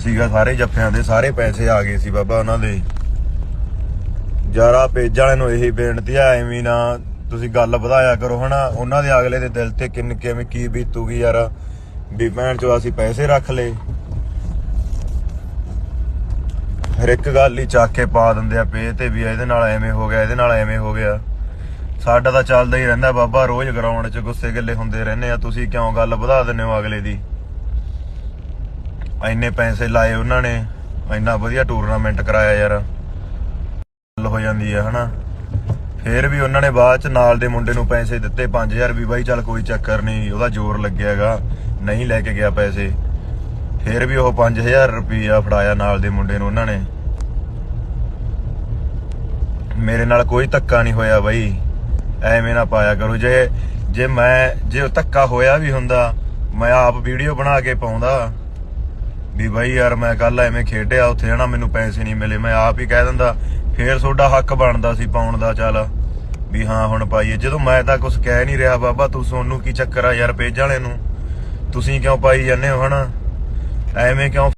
ਸੀਗਾ ਸਾਰੇ ਜੱਫਿਆਂ ਦੇ ਸਾਰੇ ਪੈਸੇ ਆ ਗਏ ਸੀ ਬਾਬਾ ਉਹਨਾਂ ਦੇ। ਯਾਰਾ ਪੇਜ ਵਾਲਿਆਂ ਨੂੰ ਇਹੀ ਬੇਨਤੀ ਆ, ਐਵੇਂ ਨਾ ਤੁਸੀਂ ਗੱਲ ਵਧਾਇਆ ਕਰੋ ਹਨਾ। ਉਹਨਾਂ ਦੇ ਅਗਲੇ ਦੇ ਦਿਲ ਤੇ ਕਿੰਨ ਕਿਵੇਂ ਕੀ ਬੀਤੂਗੀ ਯਾਰ। ਵੀ ਭੈਣ ਚੋ ਅਸੀਂ ਪੈਸੇ ਰੱਖ ਲਏ। ਹਰ ਇੱਕ ਗੱਲ ਹੀ ਚੱਕ ਕੇ ਪਾ ਦਿੰਦੇ ਆ ਪੇ ਤੇ ਵੀ ਇਹਦੇ ਨਾਲ ਐਵੇਂ ਹੋ ਗਿਆ, ਇਹਦੇ ਨਾਲ ਐਵੇਂ ਹੋ ਗਿਆ। ਸਾਡਾ ਤਾਂ ਚੱਲਦਾ ਹੀ ਰਹਿੰਦਾ ਬਾਬਾ, ਰੋਜ਼ ਗਰਾਊਂਡ 'ਚ ਗੁੱਸੇ ਗੱਲੇ ਹੁੰਦੇ ਰਹਿੰਦੇ ਆ। ਤੁਸੀਂ ਕਿਉਂ ਗੱਲ ਵਧਾ ਦਿੰਦੇ ਹੋ ਅਗਲੇ ਦੀ? ਇੰਨੇ ਪੈਸੇ ਲਾਏ ਉਹਨਾਂ ਨੇ, ਇੰਨਾ ਵਧੀਆ ਟੂਰਨਾਮੈਂਟ ਕਰਾਇਆ ਯਾਰ। ਗੱਲ ਹੋ ਜਾਂਦੀ ਹੈ ਹਨਾ? ਫੇਰ ਵੀ ਉਹਨਾਂ ਨੇ ਬਾਅਦ ਚ ਨਾਲ ਦੇ ਮੁੰਡੇ ਨੂੰ ਪੈਸੇ ਦਿੱਤੇ 5000 ਵੀ ਬਾਈ ਚੱਲ ਕੋਈ ਚੱਕਰ ਨਹੀਂ, ਉਹਦਾ ਜ਼ੋਰ ਲੱਗਿਆਗਾ ਨਹੀਂ ਲੈ ਕੇ ਗਿਆ ਪੈਸੇ। ਫੇਰ ਵੀ ਉਹ 5000 ਰੁਪਇਆ ਫੜਾਇਆ ਨਾਲ ਦੇ ਮੁੰਡੇ ਨੂੰ ਉਹਨਾਂ ਨੇ। ਮੇਰੇ ਨਾਲ ਕੋਈ ਧੱਕਾ ਨਹੀਂ ਹੋਇਆ ਬਾਈ। ਐਵੇਂ ਨਾ ਪਾਇਆ ਕਰੋ। ਜੇ ਜੇ ਮੈਂ, ਜੇ ਧੱਕਾ ਹੋਇਆ ਵੀ ਹੁੰਦਾ, ਮੈਂ ਆਪ ਵੀਡੀਓ ਬਣਾ ਕੇ ਪਾਉਂਦਾ। ਵੀ ਬਾਈ ਯਾਰ ਮੈਂ ਕੱਲ ਐਵੇਂ ਖੇਡਿਆ, ਉੱਥੇ ਹਨਾ ਮੈਨੂੰ ਪੈਸੇ ਨਹੀਂ ਮਿਲੇ, ਮੈਂ ਆਪ ਹੀ ਕਹਿ ਦਿੰਦਾ, ਫੇਰ ਤੁਹਾਡਾ ਹੱਕ ਬਣਦਾ ਸੀ ਪਾਉਣ ਦਾ, ਚੱਲ। ਵੀ ਹਾਂ, ਹੁਣ ਪਾਈਏ। ਜਦੋਂ ਮੈਂ ਤਾਂ ਕੁਝ ਕਹਿ ਨਹੀਂ ਰਿਹਾ, ਬਾਬਾ, ਤੂੰ ਸੋਨੂੰ ਕੀ ਚੱਕਰ ਆ ਯਾਰ, ਪੇਜ ਵਾਲੇ ਨੂੰ? ਤੁਸੀਂ ਕਿਉਂ ਪਾਈ ਜਾਂਦੇ ਹੋ, ਹਨਾ? ਐਵੇਂ ਕਿਉਂ